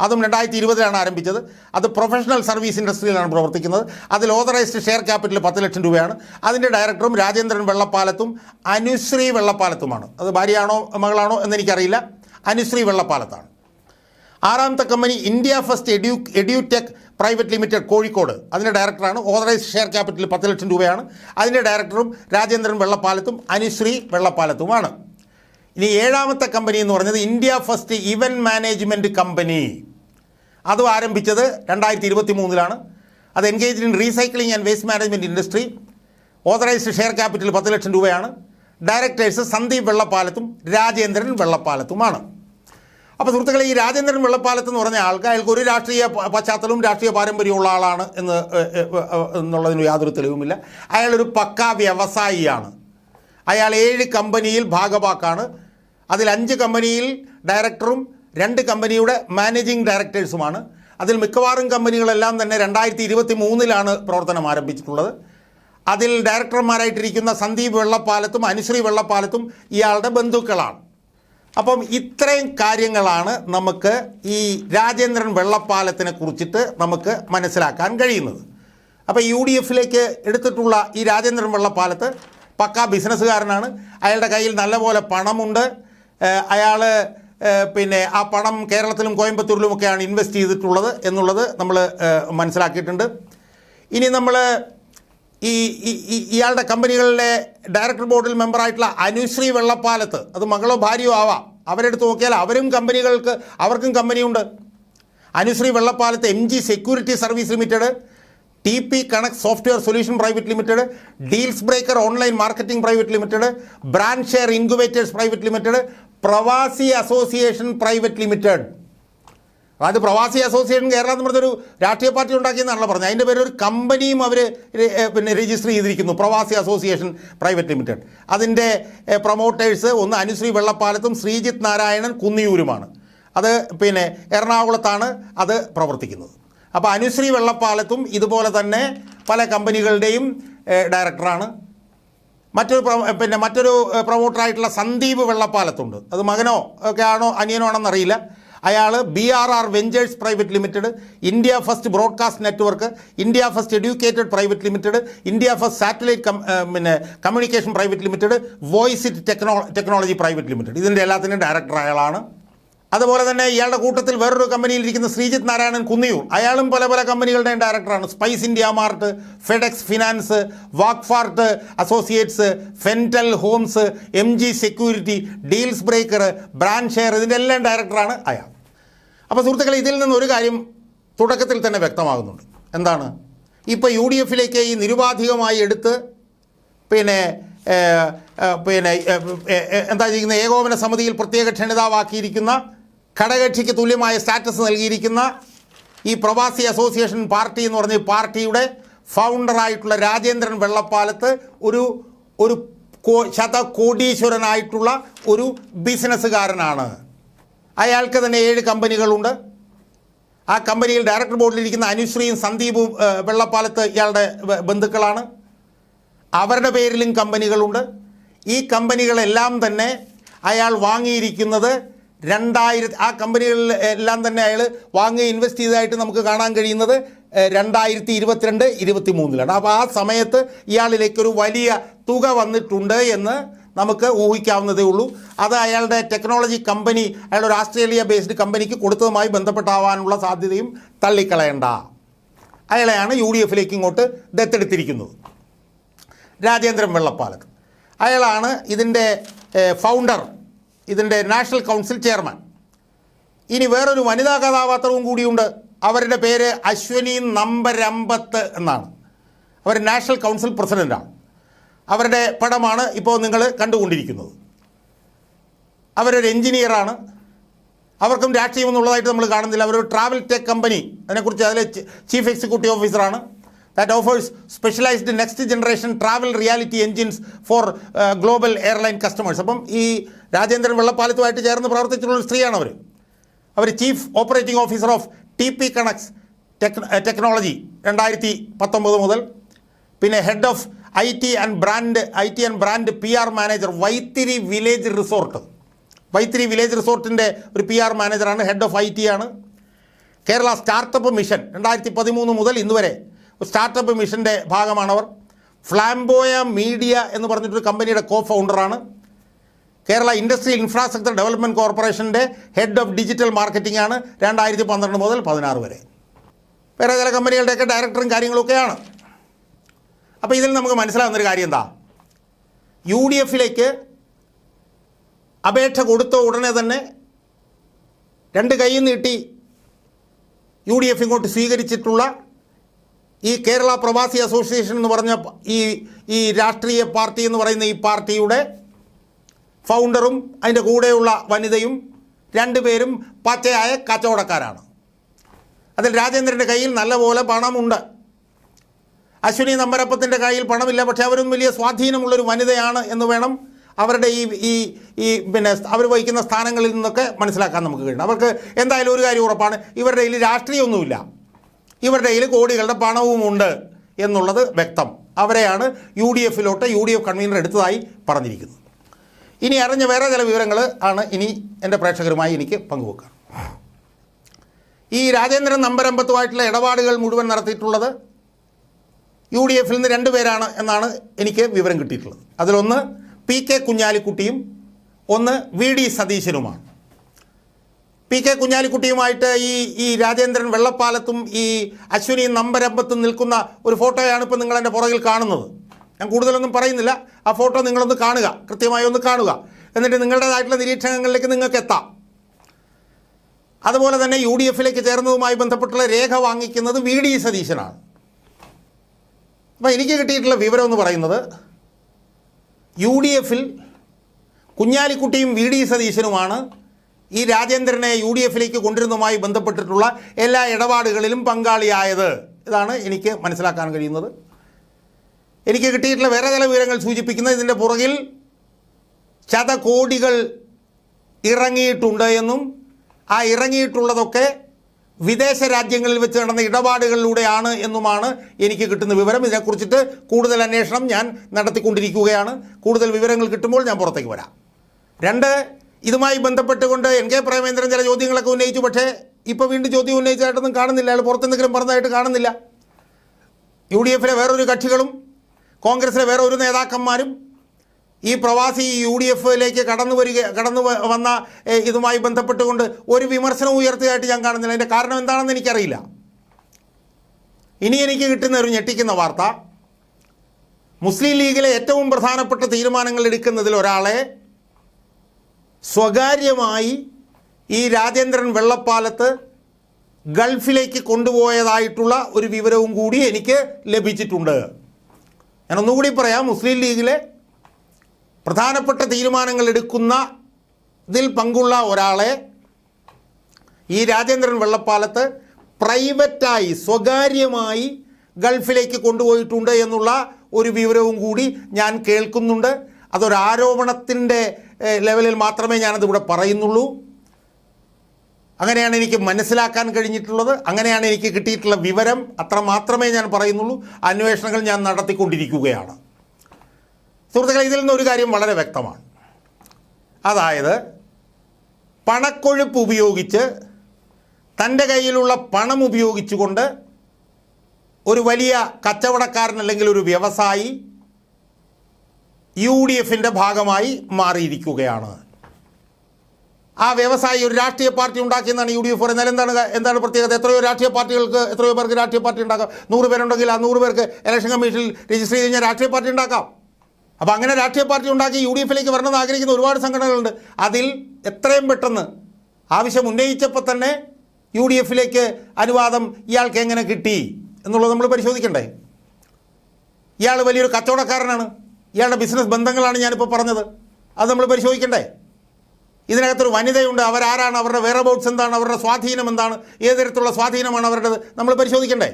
അതും രണ്ടായിരത്തി ഇരുപതിലാണ് ആരംഭിച്ചത്. അത് പ്രൊഫഷണൽ സർവീസ് ഇൻഡസ്ട്രിയിലാണ് പ്രവർത്തിക്കുന്നത്. അതിൽ ഓതറൈസ്ഡ് ഷെയർ ക്യാപിറ്റൽ പത്ത് ലക്ഷം രൂപയാണ്. അതിന്റെ ഡയറക്ടറും രാജേന്ദ്രൻ വെള്ളപ്പാലത്തും അനുശ്രീ വെള്ളപ്പാലത്തുമാണ്. അത് ഭാര്യയാണോ മകളാണോ എന്നെനിക്കറിയില്ല. അനുശ്രീ വെള്ളപ്പാലത്താണ്. ആറാമത്തെ company India first edu edutech private limited Kozhikode. അതിന്റെ ഡയറക്ടറാണ് ഓതറൈസ്ഡ് ഷെയർ ക്യാപിറ്റൽ പത്ത് ലക്ഷം രൂപയാണ്. അതിന്റെ ഡയറക്ടറും രാജേന്ദ്രൻ വെള്ളപ്പാലത്തും അനുശ്രീ വെള്ളപ്പാലത്തുമാണ്. ഇനി ഏഴാമത്തെ കമ്പനി എന്ന് പറഞ്ഞത് India first event management company അതും ആരംഭിച്ചത് രണ്ടായിരത്തി ഇരുപത്തി മൂന്നിലാണ് അത് engage in recycling and waste management industry authorised share capital പത്ത് ലക്ഷം രൂപയാണ്. ഡയറക്ടേഴ്സ് സന്ദീപ് വെള്ളപ്പാലത്തും രാജേന്ദ്രൻ വെള്ളപ്പാലത്തുമാണ്. അപ്പോൾ സുഹൃത്തുക്കളെ ഈ രാജേന്ദ്രൻ വെള്ളപ്പാലത്ത് എന്ന് പറഞ്ഞ ആൾക്ക് അയാൾക്ക് ഒരു രാഷ്ട്രീയ പശ്ചാത്തലവും രാഷ്ട്രീയ പാരമ്പര്യമുള്ള ആളാണ് എന്ന് എന്നുള്ളതിന് യാതൊരു തെളിവുമില്ല. അയാളൊരു പക്കാ വ്യവസായിയാണ്. അയാൾ ഏഴ് കമ്പനിയിൽ ഭാഗവാക്കാണ്. അതിൽ അഞ്ച് കമ്പനിയിൽ ഡയറക്ടറും രണ്ട് കമ്പനിയുടെ മാനേജിംഗ് ഡയറക്ടേഴ്സുമാണ്. അതിൽ മിക്കവാറും കമ്പനികളെല്ലാം തന്നെ രണ്ടായിരത്തി ഇരുപത്തി മൂന്നിലാണ് പ്രവർത്തനം ആരംഭിച്ചിട്ടുള്ളത്. അതിൽ ഡയറക്ടർമാരായിട്ടിരിക്കുന്ന സന്ദീപ് വെള്ളപ്പാലത്തും അനുശ്രീ വെള്ളപ്പാലത്തും ഇയാളുടെ ബന്ധുക്കളാണ്. അപ്പം ഇത്രയും കാര്യങ്ങളാണ് നമുക്ക് ഈ രാജേന്ദ്രൻ വെള്ളപ്പാലത്തിനെ കുറിച്ചിട്ട് നമുക്ക് മനസ്സിലാക്കാൻ കഴിയുന്നത്. അപ്പോൾ യു ഡി എഫിലേക്ക് എടുത്തിട്ടുള്ള ഈ രാജേന്ദ്രൻ വെള്ളപ്പാലത്ത് പക്കാ ബിസിനസ്സുകാരനാണ്. അയാളുടെ കയ്യിൽ നല്ലപോലെ പണമുണ്ട്. അയാൾ പിന്നെ ആ പണം കേരളത്തിലും കോയമ്പത്തൂരിലുമൊക്കെയാണ് ഇൻവെസ്റ്റ് ചെയ്തിട്ടുള്ളത് എന്നുള്ളത് നമ്മൾ മനസ്സിലാക്കിയിട്ടുണ്ട്. ഇനി നമ്മൾ ഈ ഇയാളുടെ കമ്പനികളിലെ ഡയറക്ടർ ബോർഡിൽ മെമ്പറായിട്ടുള്ള അനുശ്രീ വെള്ളപ്പാലത്ത് അത് മകളോ ഭാര്യയോ ആവാം. അവരെടുത്ത് നോക്കിയാൽ അവരും കമ്പനികൾക്ക് അവർക്കും കമ്പനിയുണ്ട്. Anushree Vellappalath M G security service limited T P connect software solution private limited deals breaker online marketing private limited brand share incubators private limited Pravasi association private limited അത് പ്രവാസി അസോസിയേഷൻ കേരള എന്ന് പറഞ്ഞൊരു രാഷ്ട്രീയ പാർട്ടി ഉണ്ടാക്കിയെന്നാണല്ലോ പറഞ്ഞത്. അതിന്റെ പേരിൽ ഒരു കമ്പനിയും അവർ പിന്നെ രജിസ്റ്റർ ചെയ്തിരിക്കുന്നു പ്രവാസി അസോസിയേഷൻ പ്രൈവറ്റ് ലിമിറ്റഡ് അതിന്റെ പ്രൊമോട്ടേഴ്സ് ഒന്ന് അനുശ്രീ വെള്ളപ്പാലത്തും ശ്രീജിത്ത് നാരായണൻ കുന്നിയൂരുമാണ്. അത് പിന്നെ എറണാകുളത്താണ് അത് പ്രവർത്തിക്കുന്നത്. അപ്പോൾ അനുശ്രീ വെള്ളപ്പാലത്തും ഇതുപോലെ തന്നെ പല കമ്പനികളുടെയും ഡയറക്ടറാണ്. മറ്റൊരു പിന്നെ മറ്റൊരു പ്രൊമോട്ടറായിട്ടുള്ള സന്ദീപ് വെള്ളപ്പാലത്തുണ്ട്. അത് മകനോ ഒക്കെ ആണോ അനിയനോ ആണെന്നറിയില്ല അയാൾ B R R ventures private limited India first broadcast network India first educated private limited India first satellite പിന്നെ communication private limited voice it techno technology private limited. ഇതിന്റെ എല്ലാത്തിന്റെയും ഡയറക്ടർ അയാളാണ് അതുപോലെ തന്നെ ഇയാളുടെ കൂട്ടത്തിൽ വേറൊരു കമ്പനിയിൽ ഇരിക്കുന്ന ശ്രീജിത്ത് നാരായണൻ കുന്നിയൂർ. അയാളും പല പല കമ്പനികളുടെയും ഡയറക്ടറാണ് Spice India Mart FedEx finance വാക്ഫാർട്ട് associates ഫെന്റൽ homes M G security deals breaker brand share ഇതിന്റെ എല്ലാം ഡയറക്ടറാണ് അയാൾ. അപ്പോൾ സുഹൃത്തുക്കളെ ഇതിൽ നിന്ന് ഒരു കാര്യം തുടക്കത്തിൽ തന്നെ വ്യക്തമാകുന്നുണ്ട്. എന്താണ്? ഇപ്പോൾ യു ഡി എഫിലേക്ക് ഈ നിരുപാധികമായി എടുത്ത് പിന്നെ പിന്നെ എന്താ ചെയ്യുന്ന ഏകോപന സമിതിയിൽ പ്രത്യേക ക്ഷണിതാവാക്കിയിരിക്കുന്ന ഘടകക്ഷിക്ക് തുല്യമായ സ്റ്റാറ്റസ് നൽകിയിരിക്കുന്ന ഈ പ്രവാസി അസോസിയേഷൻ പാർട്ടി എന്ന് പറഞ്ഞ പാർട്ടിയുടെ ഫൗണ്ടറായിട്ടുള്ള രാജേന്ദ്രൻ വെള്ളപ്പാലത്ത് ഒരു ഒരു ശതകോടീശ്വരനായിട്ടുള്ള ഒരു ബിസിനസ്സുകാരനാണ്. അയാൾക്ക് തന്നെ ഏഴ് കമ്പനികളുണ്ട്. ആ കമ്പനിയിൽ ഡയറക്ടർ ബോർഡിലിരിക്കുന്ന അനുശ്രീയും സന്ദീപും വെള്ളപ്പാലത്ത് ഇയാളുടെ ബന്ധുക്കളാണ്. അവരുടെ പേരിലും കമ്പനികളുണ്ട്. ഈ കമ്പനികളെല്ലാം തന്നെ അയാൾ വാങ്ങിയിരിക്കുന്നത് രണ്ടായിരത്തി ആ കമ്പനികളിൽ എല്ലാം തന്നെ അയാൾ വാങ്ങി ഇൻവെസ്റ്റ് ചെയ്തതായിട്ട് നമുക്ക് കാണാൻ കഴിയുന്നത് രണ്ടായിരത്തി ഇരുപത്തിരണ്ട് ഇരുപത്തി മൂന്നിലാണ് അപ്പോൾ ആ സമയത്ത് ഇയാളിലേക്കൊരു വലിയ തുക വന്നിട്ടുണ്ട് എന്ന് നമുക്ക് ഊഹിക്കാവുന്നതേ ഉള്ളൂ. അത് അയാളുടെ ടെക്നോളജി കമ്പനി അയാളുടെ ഒരു ആസ്ട്രേലിയ ബേസ്ഡ് കമ്പനിക്ക് കൊടുത്തതുമായി ബന്ധപ്പെട്ടാവാനുള്ള സാധ്യതയും തള്ളിക്കളയണ്ട. അയാളെയാണ് യു ഡി എഫിലേക്ക് ഇങ്ങോട്ട് ദത്തെടുത്തിരിക്കുന്നത്. രാജേന്ദ്രൻ വെള്ളപ്പാലത്ത് അയാളാണ് ഇതിന്റെ ഫൗണ്ടർ ഇതിന്റെ നാഷണൽ കൗൺസിൽ ചെയർമാൻ. ഇനി വേറൊരു വനിതാ കഥാപാത്രവും കൂടിയുണ്ട്. അവരുടെ പേര് അശ്വനി നമ്പരമ്പത്ത് എന്നാണ്. അവർ നാഷണൽ കൗൺസിൽ പ്രസിഡന്റാണ് അവരുടെ പടമാണ് ഇപ്പോൾ നിങ്ങൾ കണ്ടുകൊണ്ടിരിക്കുന്നത്. അവരൊരു എഞ്ചിനീയറാണ്. അവർക്കും രാഷ്ട്രീയം എന്നുള്ളതായിട്ട് നമ്മൾ കാണുന്നില്ല. അവരൊരു ട്രാവൽ ടെക് കമ്പനി അതിനെക്കുറിച്ച് അതിലെ ചീഫ് എക്സിക്യൂട്ടീവ് ഓഫീസറാണ് that offers specialised next generation travel reality engines for global airline customers അപ്പം ഈ രാജേന്ദ്രൻ വെള്ളപ്പാലത്തുമായിട്ട് ചേർന്ന് പ്രവർത്തിച്ചിട്ടുള്ള ഒരു സ്ത്രീയാണ് അവർ അവർ chief operating officer of T P connects tech technology രണ്ടായിരത്തി പത്തൊമ്പത് മുതൽ. പിന്നെ head of I T and brand I T and brand P R manager Vythiri village resort Vythiri village റിസോർട്ടിന്റെ ഒരു പി ആർ മാനേജറാണ് ഹെഡ് ഓഫ് ഐ ടി ആണ്. Kerala startup mission രണ്ടായിരത്തി പതിമൂന്ന് മുതൽ ഇന്ന് വരെ സ്റ്റാർട്ടപ്പ് മിഷന്റെ ഭാഗമാണവർ. ഫ്ലാംബോയ മീഡിയ എന്ന് പറഞ്ഞിട്ടൊരു കമ്പനിയുടെ കോ ഫൗണ്ടറാണ് കേരള ഇൻഡസ്ട്രിയൽ ഇൻഫ്രാസ്ട്രക്ചർ ഡെവലപ്മെന്റ് കോർപ്പറേഷന്റെ ഹെഡ് ഓഫ് ഡിജിറ്റൽ മാർക്കറ്റിംഗ് ആണ് രണ്ടായിരത്തി പന്ത്രണ്ട് മുതൽ പതിനാറ് വരെ. വേറെ ചില കമ്പനികളുടെയൊക്കെ ഡയറക്ടറും കാര്യങ്ങളൊക്കെയാണ്. അപ്പോൾ ഇതിൽ നമുക്ക് മനസ്സിലാവുന്നൊരു കാര്യം എന്താ? യു ഡി എഫിലേക്ക് അപേക്ഷ കൊടുത്ത ഉടനെ തന്നെ രണ്ട് കൈ നീട്ടി യു ഡി എഫ് ഇങ്ങോട്ട് സ്വീകരിച്ചിട്ടുള്ള ഈ കേരള പ്രവാസി അസോസിയേഷൻ എന്ന് പറഞ്ഞ ഈ ഈ രാഷ്ട്രീയ പാർട്ടി എന്ന് പറയുന്ന ഈ പാർട്ടിയുടെ ഫൗണ്ടറും അതിന്റെ കൂടെയുള്ള വനിതയും രണ്ടുപേരും പച്ചയായ കച്ചവടക്കാരാണ്. അതിൽ രാജേന്ദ്രന്റെ കയ്യിൽ നല്ലപോലെ പണമുണ്ട്. അശ്വിനി നമ്പരപ്പത്തിന്റെ കയ്യിൽ പണമില്ല പക്ഷേ അവരും വലിയ സ്വാധീനമുള്ളൊരു വനിതയാണ് എന്ന് വേണം അവരുടെ ഈ ഈ ഈ പിന്നെ അവർ വഹിക്കുന്ന സ്ഥാനങ്ങളിൽ നിന്നൊക്കെ മനസ്സിലാക്കാൻ നമുക്ക് കഴിയണം. അവർക്ക് എന്തായാലും ഒരു കാര്യം ഉറപ്പാണ് ഇവരുടെ കയ്യിൽ രാഷ്ട്രീയമൊന്നുമില്ല. ഇവരുടെ കയ്യിൽ കോടികളുടെ പണവുമുണ്ട് എന്നുള്ളത് വ്യക്തം. അവരെയാണ് യു ഡി എഫിലോട്ട് യു ഡി എഫ് കൺവീനർ എടുത്തതായി പറഞ്ഞിരിക്കുന്നത്. ഇനി അറിഞ്ഞ വേറെ ചില വിവരങ്ങൾ ആണ് ഇനി എന്റെ പ്രേക്ഷകരുമായി എനിക്ക് പങ്കുവെക്കുക ഈ രാജേന്ദ്രൻ നമ്പരമ്പത്തുമായിട്ടുള്ള ഇടപാടുകൾ മുഴുവൻ നടത്തിയിട്ടുള്ളത് യു ഡി എഫിൽ നിന്ന് രണ്ടുപേരാണ് എന്നാണ് എനിക്ക് വിവരം കിട്ടിയിട്ടുള്ളത്. അതിലൊന്ന് പി കെ കുഞ്ഞാലിക്കുട്ടിയും ഒന്ന് വി ഡി സതീശനുമാണ്. പി കെ കുഞ്ഞാലിക്കുട്ടിയുമായിട്ട് ഈ ഈ രാജേന്ദ്രൻ വെള്ളപ്പാലത്തും ഈ അശ്വിനി നമ്പരമ്പത്തും നിൽക്കുന്ന ഒരു ഫോട്ടോയാണ് ഇപ്പോൾ നിങ്ങൾ എന്റെ പുറകിൽ കാണുന്നത്. ഞാൻ കൂടുതലൊന്നും പറയുന്നില്ല. ആ ഫോട്ടോ നിങ്ങളൊന്ന് കാണുക. കൃത്യമായി ഒന്ന് കാണുക. എന്നിട്ട് നിങ്ങളുടേതായിട്ടുള്ള നിരീക്ഷണങ്ങളിലേക്ക് നിങ്ങൾക്ക് എത്താം. അതുപോലെ തന്നെ യു ഡി എഫിലേക്ക് ചേർന്നതുമായി ബന്ധപ്പെട്ടുള്ള രേഖ വാങ്ങിക്കുന്നത് വി ഡി സതീശനാണ്. അപ്പോൾ എനിക്ക് കിട്ടിയിട്ടുള്ള വിവരം എന്ന് പറയുന്നത് യു ഡി എഫിൽ കുഞ്ഞാലിക്കുട്ടിയും വി ഡി സതീശനുമാണ് ഈ രാജേന്ദ്രനെ യു ഡി എഫിലേക്ക് കൊണ്ടുവരുന്നതുമായി ബന്ധപ്പെട്ടിട്ടുള്ള എല്ലാ ഇടപാടുകളിലും പങ്കാളിയായത്. ഇതാണ് എനിക്ക് മനസ്സിലാക്കാൻ കഴിയുന്നത്. എനിക്ക് കിട്ടിയിട്ടുള്ള വേറെ ചില വിവരങ്ങൾ സൂചിപ്പിക്കുന്നത് ഇതിന്റെ പുറകിൽ ശതകോടികൾ ഇറങ്ങിയിട്ടുണ്ട് എന്നും ആ ഇറങ്ങിയിട്ടുള്ളതൊക്കെ വിദേശ രാജ്യങ്ങളിൽ വെച്ച് നടന്ന ഇടപാടുകളിലൂടെയാണ് എന്നുമാണ് എനിക്ക് കിട്ടുന്ന വിവരം. ഇതിനെക്കുറിച്ചിട്ട് കൂടുതൽ അന്വേഷണം ഞാൻ നടത്തിക്കൊണ്ടിരിക്കുകയാണ്. കൂടുതൽ വിവരങ്ങൾ കിട്ടുമ്പോൾ ഞാൻ പുറത്തേക്ക് വരാം. രണ്ട് ഇതുമായി ബന്ധപ്പെട്ടുകൊണ്ട് എൻ കെ പ്രേമേന്ദ്രൻ ചില ചോദ്യങ്ങളൊക്കെ ഉന്നയിച്ചു. പക്ഷേ ഇപ്പോൾ വീണ്ടും ചോദ്യം ഉന്നയിച്ചതായിട്ടൊന്നും കാണുന്നില്ല. അയാൾ പുറത്തെന്തെങ്കിലും പറഞ്ഞതായിട്ട് കാണുന്നില്ല. യു ഡി എഫിലെ വേറൊരു കക്ഷികളും കോൺഗ്രസിലെ വേറെ ഒരു നേതാക്കന്മാരും ഈ പ്രവാസി യു ഡി എഫിലേക്ക് കടന്നു വരിക കടന്നു വന്ന ഇതുമായി ബന്ധപ്പെട്ടുകൊണ്ട് ഒരു വിമർശനം ഉയർത്തിയതായിട്ട് ഞാൻ കാണുന്നില്ല. അതിന്റെ കാരണം എന്താണെന്ന് എനിക്കറിയില്ല. ഇനി എനിക്ക് കിട്ടുന്ന ഒരു ഞെട്ടിക്കുന്ന വാർത്ത മുസ്ലിം ലീഗിലെ ഏറ്റവും പ്രധാനപ്പെട്ട തീരുമാനങ്ങൾ എടുക്കുന്നതിൽ ഒരാളെ സ്വകാര്യമായി ഈ രാജേന്ദ്രൻ വെള്ളപ്പാലത്ത് ഗൾഫിലേക്ക് കൊണ്ടുപോയതായിട്ടുള്ള ഒരു വിവരവും കൂടി എനിക്ക് ലഭിച്ചിട്ടുണ്ട്. ഞാൻ ഒന്നുകൂടി പറയാം മുസ്ലിം ലീഗിലെ പ്രധാനപ്പെട്ട തീരുമാനങ്ങൾ എടുക്കുന്ന ഇതിൽ പങ്കുള്ള ഒരാളെ ഈ രാജേന്ദ്രൻ വെള്ളപ്പാലത്ത് പ്രൈവറ്റായി സ്വകാര്യമായി ഗൾഫിലേക്ക് കൊണ്ടുപോയിട്ടുണ്ട് എന്നുള്ള ഒരു വിവരവും കൂടി ഞാൻ കേൾക്കുന്നുണ്ട്. അതൊരു ആരോപണത്തിന്റെ ലെവലിൽ മാത്രമേ ഞാനതിവിടെ പറയുന്നുള്ളൂ. അങ്ങനെയാണ് എനിക്ക് മനസ്സിലാക്കാൻ കഴിഞ്ഞിട്ടുള്ളത്. അങ്ങനെയാണ് എനിക്ക് കിട്ടിയിട്ടുള്ള വിവരം. അത്ര മാത്രമേ ഞാൻ പറയുന്നുള്ളൂ. അന്വേഷണങ്ങൾ ഞാൻ നടത്തിക്കൊണ്ടിരിക്കുകയാണ്. സുഹൃത്തുക്കളെ ഇതിൽ നിന്നൊരു കാര്യം വളരെ വ്യക്തമാണ്. അതായത് പണക്കൊഴുപ്പ് ഉപയോഗിച്ച് തന്റെ കയ്യിലുള്ള പണം ഉപയോഗിച്ചുകൊണ്ട് ഒരു വലിയ കച്ചവടക്കാരൻ അല്ലെങ്കിൽ ഒരു വ്യവസായി യു ഡി എഫിന്റെ ഭാഗമായി മാറിയിരിക്കുകയാണ്. ആ വ്യവസായി ഒരു രാഷ്ട്രീയ പാർട്ടി ഉണ്ടാക്കിയെന്നാണ് യു ഡി എഫ് പറയുന്നത്. എന്താണ് എന്താണ് പ്രത്യേകത? എത്രയോ രാഷ്ട്രീയ പാർട്ടികൾക്ക് എത്രയോ പേർക്ക് രാഷ്ട്രീയ പാർട്ടി ഉണ്ടാക്കാം. നൂറ് പേരുണ്ടെങ്കിൽ ആ നൂറ് പേർക്ക് ഇലക്ഷൻ കമ്മീഷനിൽ രജിസ്റ്റർ ചെയ്ത് കഴിഞ്ഞാൽ രാഷ്ട്രീയ പാർട്ടി ഉണ്ടാക്കാം. അപ്പോൾ അങ്ങനെ രാഷ്ട്രീയ പാർട്ടി ഉണ്ടാക്കി യു ഡി എഫിലേക്ക് വരണമെന്ന് ആഗ്രഹിക്കുന്ന ഒരുപാട് സംഘടനകളുണ്ട്. അതിൽ എത്രയും പെട്ടെന്ന് ആവശ്യം ഉന്നയിച്ചപ്പോൾ തന്നെ യു ഡി എഫിലേക്ക് അനുവാദം ഇയാൾക്ക് എങ്ങനെ കിട്ടി എന്നുള്ളത് നമ്മൾ പരിശോധിക്കണ്ടേ? ഇയാൾ വലിയൊരു കച്ചവടക്കാരനാണ്. ഇയാളുടെ ബിസിനസ് ബന്ധങ്ങളാണ് ഞാനിപ്പോൾ പറഞ്ഞത്. അത് നമ്മൾ പരിശോധിക്കണ്ടേ? ഇതിനകത്തൊരു വനിതയുണ്ട്. അവരാരാണ്? അവരുടെ വെയറബൌട്ട്സ് എന്താണ്? അവരുടെ സ്വാധീനം എന്താണ്? ഏത് തരത്തിലുള്ള സ്വാധീനമാണ് അവരുടേത്? നമ്മൾ പരിശോധിക്കണ്ടേ?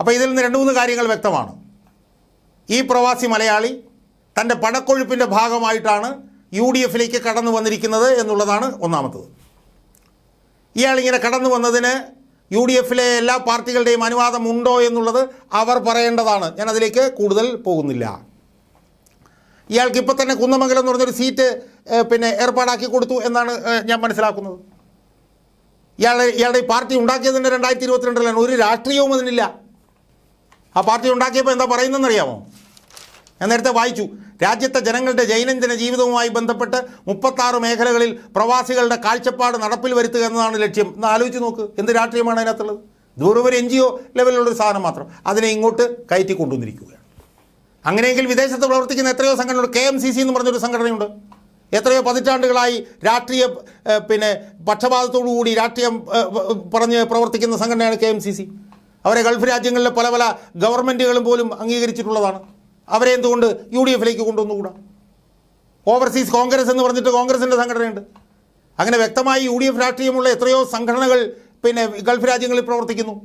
അപ്പോൾ ഇതിൽ നിന്ന് രണ്ട് മൂന്ന് കാര്യങ്ങൾ വ്യക്തമാണ്. ഈ പ്രവാസി മലയാളി തന്റെ പണക്കൊഴുപ്പിന്റെ ഭാഗമായിട്ടാണ് യു ഡി എഫിലേക്ക് കടന്നു വന്നിരിക്കുന്നത് എന്നുള്ളതാണ് ഒന്നാമത്തത്. ഇയാളിങ്ങനെ കടന്നു വന്നതിന് യു ഡി എഫിലെ എല്ലാ പാർട്ടികളുടെയും അനുവാദം ഉണ്ടോ എന്നുള്ളത് അവർ പറയേണ്ടതാണ്. ഞാൻ അതിലേക്ക് കൂടുതൽ പോകുന്നില്ല. ഇയാൾക്ക് ഇപ്പം തന്നെ കുന്നമംഗലം എന്ന് പറഞ്ഞൊരു സീറ്റ് പിന്നെ ഏർപ്പാടാക്കി കൊടുത്തു എന്നാണ് ഞാൻ മനസ്സിലാക്കുന്നത്. ഇയാളെ ഇയാളുടെ ഈ പാർട്ടി ഉണ്ടാക്കിയത് തന്നെ രണ്ടായിരത്തി ഇരുപത്തിരണ്ടിലാണ്. ഒരു രാഷ്ട്രീയവും അതിനില്ല. ആ പാർട്ടി ഉണ്ടാക്കിയപ്പോൾ എന്താ പറയുന്നതെന്ന് അറിയാമോ ഞാൻ നേരത്തെ വായിച്ചു. രാജ്യത്തെ ജനങ്ങളുടെ ദൈനംദിന ജീവിതവുമായി ബന്ധപ്പെട്ട് മുപ്പത്താറ് മേഖലകളിൽ പ്രവാസികളുടെ കാഴ്ചപ്പാട് നടപ്പിൽ വരുത്തുക എന്നതാണ് ലക്ഷ്യം. എന്ന് ആലോചിച്ച് നോക്ക് എന്ത് രാഷ്ട്രീയമാണ് അതിനകത്തുള്ളത്? ദൂരം ഒരു എൻ ജി ഒ ലെവലിലുള്ളൊരു സാധനം മാത്രം. അതിനെ ഇങ്ങോട്ട് കയറ്റി കൊണ്ടുവന്നിരിക്കുകയാണ്. അങ്ങനെയെങ്കിൽ വിദേശത്ത് പ്രവർത്തിക്കുന്ന എത്രയോ സംഘടനയുണ്ട് കെ എം സി സി എന്ന് പറഞ്ഞൊരു സംഘടനയുണ്ട്. എത്രയോ പതിറ്റാണ്ടുകളായി രാഷ്ട്രീയ പിന്നെ പക്ഷപാതത്തോടു കൂടി രാഷ്ട്രീയം പറഞ്ഞ് പ്രവർത്തിക്കുന്ന സംഘടനയാണ് കെ എം സി സി. അവരെ ഗൾഫ് രാജ്യങ്ങളിലെ പല പല ഗവൺമെന്റുകളും പോലും അംഗീകരിച്ചിട്ടുള്ളതാണ്. അവരെ എന്തുകൊണ്ട് യു ഡി എഫിലേക്ക് കൊണ്ടുവന്നുകൂടാ? ഓവർസീസ് കോൺഗ്രസ് എന്ന് പറഞ്ഞിട്ട് കോൺഗ്രസിന്റെ സംഘടനയുണ്ട്. അങ്ങനെ വ്യക്തമായി യു ഡി എഫ് രാഷ്ട്രീയമുള്ള എത്രയോ സംഘടനകൾ പിന്നെ ഗൾഫ് രാജ്യങ്ങളിൽ പ്രവർത്തിക്കുന്നു.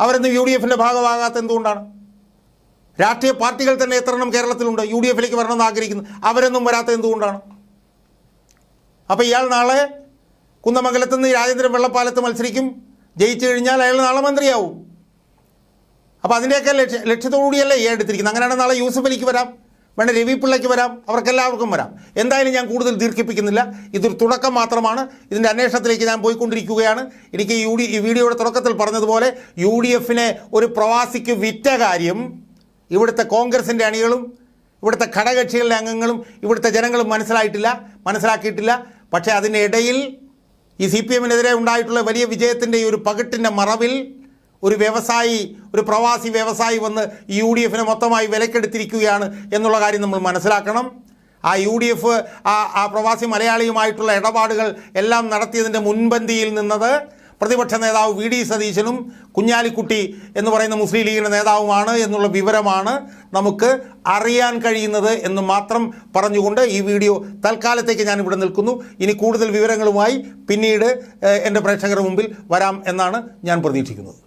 അവരൊന്നും യു ഡി എഫിന്റെ ഭാഗമാകാത്ത എന്തുകൊണ്ടാണ്? രാഷ്ട്രീയ പാർട്ടികൾ തന്നെ എത്ര എണ്ണം കേരളത്തിലുണ്ട് യു ഡി എഫിലേക്ക് വരണമെന്ന് ആഗ്രഹിക്കുന്നു. അവരൊന്നും വരാത്ത എന്തുകൊണ്ടാണ്? അപ്പോൾ ഇയാൾ നാളെ കുന്നമംഗലത്ത് നിന്ന് രാജേന്ദ്രൻ വെള്ളപ്പാലത്ത് മത്സരിക്കും. ജയിച്ചു കഴിഞ്ഞാൽ അയാൾ നാളെ മന്ത്രിയാവും. അപ്പോൾ അതിന്റെയൊക്കെ ലക്ഷ്യ ലക്ഷ്യത്തോടുകൂടിയല്ലേ ഈ എടുത്തിരിക്കുന്നത്? അങ്ങനെയാണെങ്കിൽ നാളെ യൂസഫ് അലിക്ക് വരാം വേണ്ട രവി പിള്ളയ്ക്ക് വരാം അവർക്കെല്ലാവർക്കും വരാം. എന്തായാലും ഞാൻ കൂടുതൽ ദീർഘിപ്പിക്കുന്നില്ല. ഇതൊരു തുടക്കം മാത്രമാണ്. ഇതിന്റെ അന്വേഷണത്തിലേക്ക് ഞാൻ പോയിക്കൊണ്ടിരിക്കുകയാണ്. എനിക്ക് യു ഡി ഈ വീഡിയോയുടെ തുടക്കത്തിൽ പറഞ്ഞതുപോലെ യു ഡി എഫിനെ ഒരു പ്രവാസിക്ക് വിറ്റ കാര്യം ഇവിടുത്തെ കോൺഗ്രസിന്റെ അണികളും ഇവിടുത്തെ ഘടകക്ഷികളുടെ അംഗങ്ങളും ഇവിടുത്തെ ജനങ്ങളും മനസ്സിലായിട്ടില്ല മനസ്സിലാക്കിയിട്ടില്ല. പക്ഷേ അതിനിടയിൽ ഈ സി പി എമ്മിനെതിരെ ഉണ്ടായിട്ടുള്ള വലിയ വിജയത്തിന്റെ ഈ ഒരു പകിട്ടിന്റെ മറവിൽ ഒരു വ്യവസായി ഒരു പ്രവാസി വ്യവസായി വന്ന് ഈ യു ഡി എഫിനെ മൊത്തമായി വിലക്കെടുത്തിരിക്കുകയാണ് എന്നുള്ള കാര്യം നമ്മൾ മനസ്സിലാക്കണം. ആ യു ഡി എഫ് ആ ആ പ്രവാസി മലയാളിയുമായിട്ടുള്ള ഇടപാടുകൾ എല്ലാം നടത്തിയതിന്റെ മുൻപന്തിയിൽ നിന്നത് പ്രതിപക്ഷ നേതാവ് വി ഡി സതീശനും കുഞ്ഞാലിക്കുട്ടി എന്ന് പറയുന്ന മുസ്ലിം ലീഗിന്റെ നേതാവുമാണ് എന്നുള്ള വിവരമാണ് നമുക്ക് അറിയാൻ കഴിയുന്നത് എന്ന് മാത്രം പറഞ്ഞുകൊണ്ട് ഈ വീഡിയോ തൽക്കാലത്തേക്ക് ഞാൻ ഇവിടെ നിൽക്കുന്നു. ഇനി കൂടുതൽ വിവരങ്ങളുമായി പിന്നീട് എന്റെ പ്രേക്ഷകരുടെ മുമ്പിൽ വരാം എന്നാണ് ഞാൻ പ്രതീക്ഷിക്കുന്നത്.